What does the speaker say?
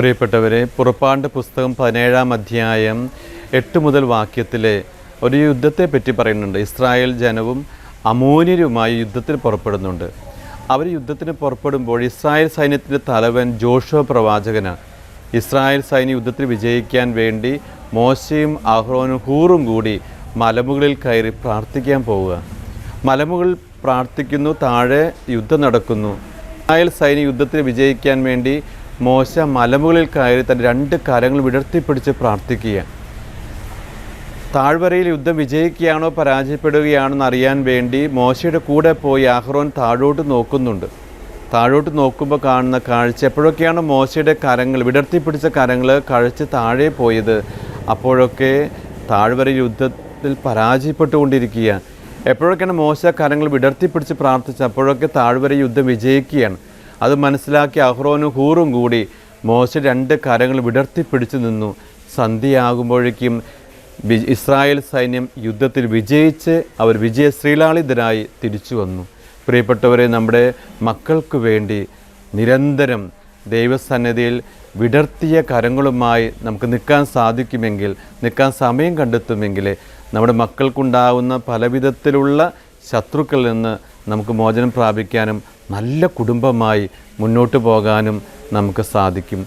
പ്രിയപ്പെട്ടവരെ പുറപ്പാണ്ട് പുസ്തകം പതിനേഴാം അധ്യായം എട്ട് മുതൽ വാക്യത്തിലെ ഒരു യുദ്ധത്തെ പറ്റി പറയുന്നുണ്ട്. ഇസ്രായേൽ ജനവും അമോന്യരുമായി യുദ്ധത്തിന് പുറപ്പെടുന്നുണ്ട്. അവർ യുദ്ധത്തിന് പുറപ്പെടുമ്പോൾ ഇസ്രായേൽ സൈന്യത്തിന്റെ തലവൻ ജോഷോ പ്രവാചകനാണ്. ഇസ്രായേൽ സൈന്യം യുദ്ധത്തിൽ വിജയിക്കാൻ വേണ്ടി മോശയും അഹ്റോനും ഹൂറും കൂടി മലമുകളിൽ കയറി പ്രാർത്ഥിക്കാൻ പോവുക. മലമുകളിൽ പ്രാർത്ഥിക്കുന്നു താഴെ യുദ്ധം നടക്കുന്നു. ഇസ്രായേൽ സൈന്യം യുദ്ധത്തിൽ വിജയിക്കാൻ വേണ്ടി മോശ മലമുകളിൽ കയറി തന്റെ രണ്ട് കരങ്ങൾ വിടർത്തിപ്പിടിച്ച് പ്രാർത്ഥിക്കുക താഴ്വരയിൽ യുദ്ധം വിജയിക്കുകയാണോ പരാജയപ്പെടുകയാണോ അറിയാൻ വേണ്ടി മോശയുടെ കൂടെ പോയി അഹ്റോൻ താഴോട്ട് നോക്കുന്നുണ്ട്. താഴോട്ട് നോക്കുമ്പോൾ കാണുന്ന കാഴ്ച എപ്പോഴൊക്കെയാണ് മോശയുടെ കരങ്ങൾ വിടർത്തിപ്പിടിച്ച കരങ്ങൾ കഴിച്ച് താഴെ പോയത്. അപ്പോഴൊക്കെ താഴ്വര യുദ്ധത്തിൽ പരാജയപ്പെട്ടുകൊണ്ടിരിക്കുക എപ്പോഴൊക്കെയാണ് മോശ കരങ്ങൾ വിടർത്തിപ്പിടിച്ച് പ്രാർത്ഥിച്ചത്? അപ്പോഴൊക്കെ താഴ്വര യുദ്ധം വിജയിക്കുകയാണ്. അത് മനസ്സിലാക്കി അഹ്റോനും ഹൂറും കൂടി മോശ രണ്ട് കരങ്ങൾ വിടർത്തിപ്പിടിച്ചു നിന്നു. സന്ധ്യയാകുമ്പോഴേക്കും ഇസ്രായേൽ സൈന്യം യുദ്ധത്തിൽ വിജയിച്ച് അവർ വിജയ ശ്രീലാളിതരായി തിരിച്ചു വന്നു. പ്രിയപ്പെട്ടവരെ നമ്മുടെ മക്കൾക്ക് വേണ്ടി നിരന്തരം ദൈവസന്നിധിയിൽ വിടർത്തിയ കരങ്ങളുമായി നമുക്ക് നിൽക്കാൻ സാധിക്കുമെങ്കിൽ നിൽക്കാൻ സമയം കണ്ടെത്തുമെങ്കിൽ നമ്മുടെ മക്കൾക്കുണ്ടാകുന്ന പലവിധത്തിലുള്ള ശത്രുക്കളിൽ നിന്ന് നമുക്ക് മോചനം പ്രാപിക്കാനും നല്ല കുടുംബമായി മുന്നോട്ട് പോകാനും നമുക്ക് സാധിക്കും.